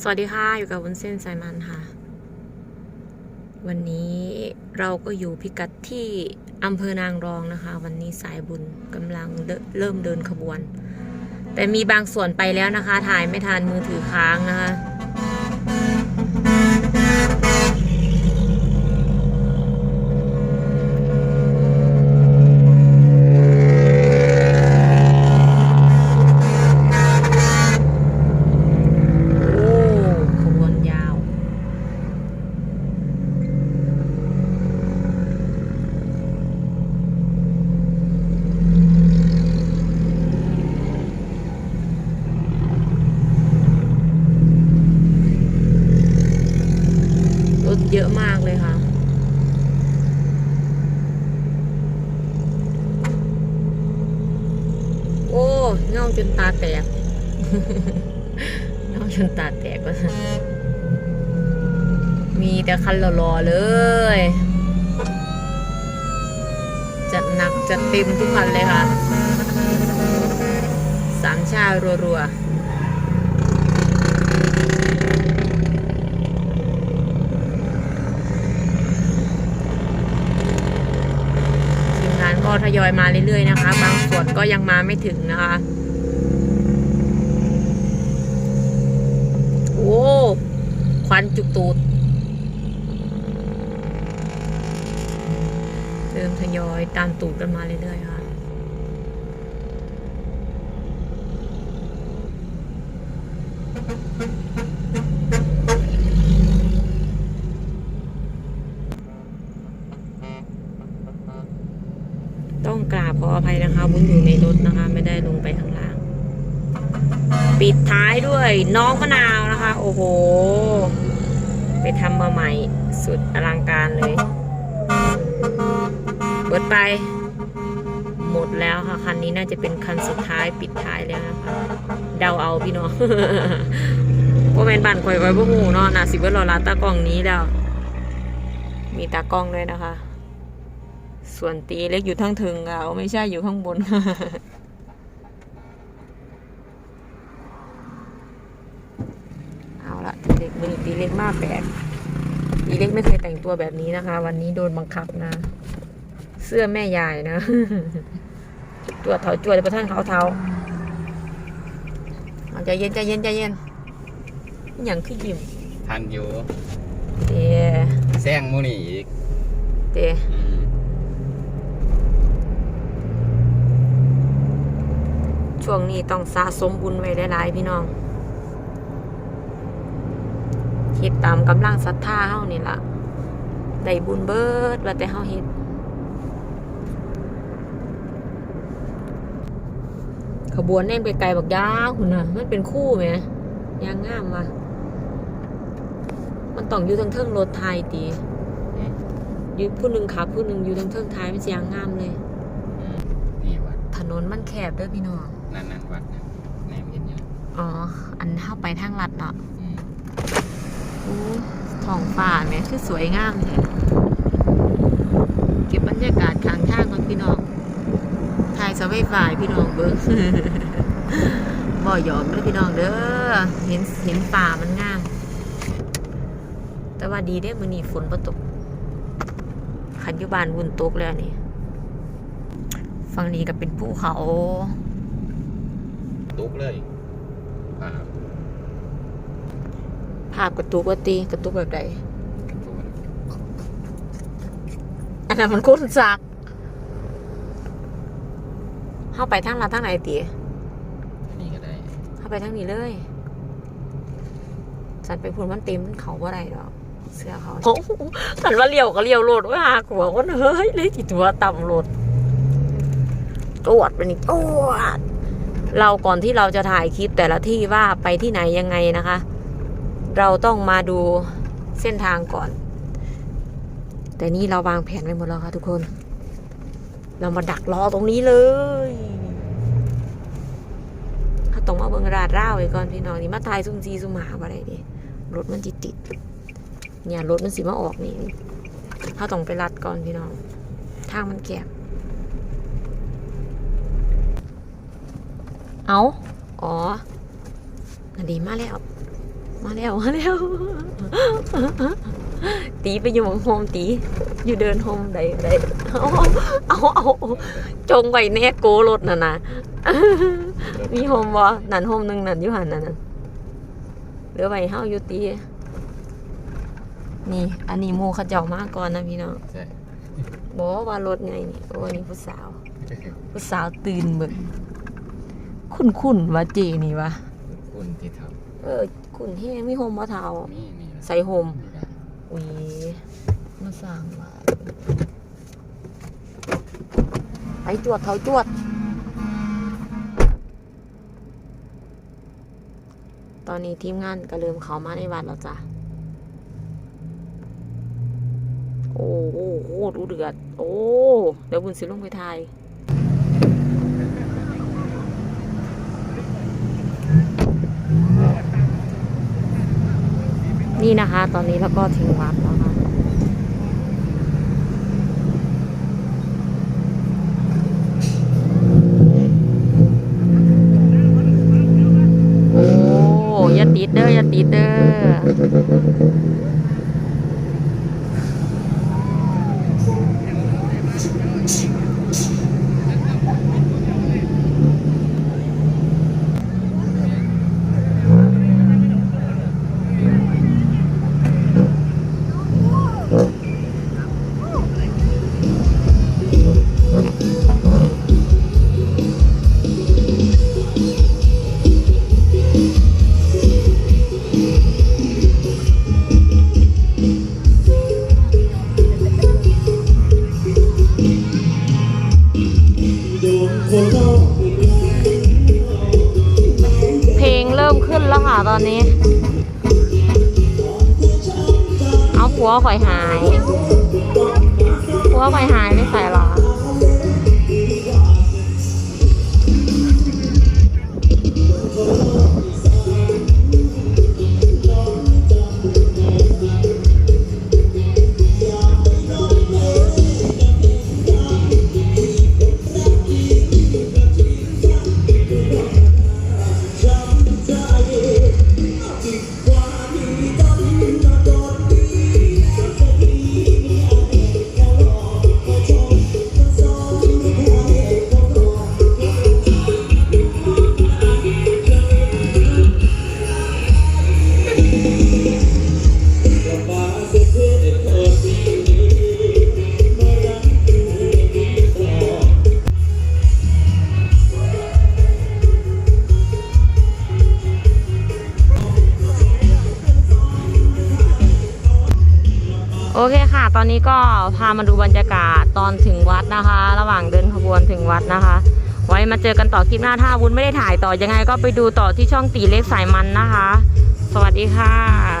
สวัสดีค่ะ อยู่กับวุ้นเส้นสายมันค่ะ วันนี้เราก็อยู่พิกัดที่อำเภอนางรองนะคะ วันนี้สายบุญกำลังเดินเริ่มเดินขบวน แต่มีบางส่วนไปแล้วนะคะ ถ่ายไม่ทันมือถือค้างนะคะ โอ้ขบวนยาว รถ เยอะมากเลยค่ะ โอ้เงาจนตาแตกเงาจนตาแตกว่าซั่นมีแต่คันหล่อๆเลย จัดหนักจัดเต็มทุกคันเลยค่ะ สามชารัวๆทีมงานก็ท ยอยมาเรื่อยๆนะคะ บางส่วนก็ยังมาไม่ถึงนะคะ โอ้ควันจุกตูดเริ่มทยอยตามตูดกันมาเรื่อยๆค่ะ ต้องกราบข อภัยนะคะวุ้นอยู่ในรถนะคะ ไม่ได้ลงไปข้างล่าง ปิดท้ายด้วยน้องมะนาวนะคะ โอ้โห ไปทำมาใหม่สุดอลังการเลยเบิดไป หมดแล้วค่ะ คันนี้น่าจะเป็นคันสุดท้ายปิดท้ายแล้วนะคะ เดาเอาพี่น้องพวกแมนบันคอยไว้พวกหูเนาะนะสิเบิร์รอลาตากล้องนี้แล้ว มีตากล้องด้วยนะคะ ส่วนตีเล็กอยู่ทั้งถึงอะไม่ใช่อยู่ข้างบน เอาละตีเล็กมือตีเล็กมากแปลกตีเล็กไม่เคยแต่งตัวแบบนี้นะคะ วันนี้โดนบังคับนะ เสื้อแม่ยายนะ ตัวเท้าจวดไปทั้งเท้าเท้าเอาใจเย็นใจเย็นใจเย็นอหย่างขึ้นยิ้มทันอยู่เตะแซงหมูนี่อีกเตะ อืม ช่วงนี้ต้องสะสมบุญไว้หลายๆพี่น้องคิดตามกำลังศรัทธาเฮานี่ล่ะได้บุญเบิดว่าแต่เฮาเฮ็ดขบวนแน่นไปไกลบักยาวคุณน่ะมันเป็นคู่ไหมยางงามว่ะมันต้องอยู่ทั้งเทิงรถไทยตีอยู่ผู้หนึ่งขับผู้หนึ่งอยู่ทั้งเทิงท้ายมันสิยางงามเลยอืมนี่วัดถนนมันแคบเด้อพี่น้อง นั่นนั่นวัดนะแนมเห็นอยู่อ๋อ อันเข้าไปทางลัดเนาะอืมอู้ท้องฟ้าแม่คือสวยงามแท้เก็บบรรยากาศข้างทางก่อนพี่น้องถ่ายเสาไฟฟ้าให้พี่น้องเบิ้ง บ่หยอกเด้อพี่น้องเด้อ เห็นเห็นป่ามันงาม แต่ว่าดีเด้มื้อนี้ฝนบ่ตก คันอยู่บ้านวุ่นตกแล้วนี่ ฝั่งนี้ก็เป็นภูเขา ตุกเลยอ่าภาพกระตุกว่าตีกระตุกแบบใดตุกอันนั้นมันคุ้นซักเข้าไปทางลาดทางไหนตีอันนี้ก็ได้เข้าไปทางนี้เลยฉันไปพูดมันเต็มมันเขาว่าไรหรอกเสื้อเขาโอ้โหฉันว่าเลี้ยวก็เลี้ยวโลดว่าหาหัวคนเฮ้ยเลยจิตัวต่ำโลดตรวจไปนี่ตรวจ เราก่อนที่เราจะถ่ายคลิปแต่ละที่ว่าไปที่ไหนยังไงนะคะ เราต้องมาดูเส้นทางก่อน แต่นี่เราวางแผนไว้หมดแล้วค่ะทุกคน เรามาดักรอตรงนี้เลยถ้าต้องมาเบิงราดร่าวไว้ก่อนพี่น้องนี่มาทายซุ่มซีซุ่มหาอะไรดิรถมันจิติดเนี่ยรถมันสิมาออกนี่ถ้าต้องไปรัดก่อนพี่น้อง ทางมันแคบ เอาอ๋ออันดีมากแล้ว มาแล้ว มาแล้ว ตีไปอยู่โฮมตี อยู่เดินโฮมใดใดเอาเอาเอาเอาจงไว้แน่โกรถน่ะนะมีโฮมบ่นั่นโฮมหนึงนั่นอยู่หันนั่นน่ะเหลือไว้เฮาอยู่ตี นี่ อันนี้หมู่เขาเจ้ามาก่อนนะพี่น้องใช่บอกว่ารถไงนี่โอ้อันนี้ผู้สาว ผู้สาวตื่นเบิ่ง คุ้นๆว่าเจนี่วะคุณที่ทเออคุ้นแฮงมีโฮมบ่เทาำนี่นี่ใส่โฮมนี่นะอุ้ยมาสร้างมาไปจวดเขาจวด ตอนนี้ทีมงานก็เริ่มเขามาในวัดแล้วจ้ะ โอ้โหโหดูเดือด โอ้ เดี๋ยวบุญสิลงไปทาย นี่นะคะ ตอนนี้แล้วก็ถึงวัดแล้วค่ะโอ้ยติดเด้อยติดเด้อ ริ่มขึ้นแล้วค่ะตอนนี้ เอาผัวข่อยหายผัวข่อยหายไม่ใส่หรอโอ เคค่ะ ตอนนี้ก็พามาดูบรรยากาศตอนถึงวัดนะคะ ระหว่างเดินขบวนถึงวัดนะคะ ไว้มาเจอกันต่อคลิปหน้าถ้าวุ้นไม่ได้ถ่ายต่อยังไงก็ไปดูต่อที่ช่องตีเล็กสายมันนะคะ สวัสดีค่ะ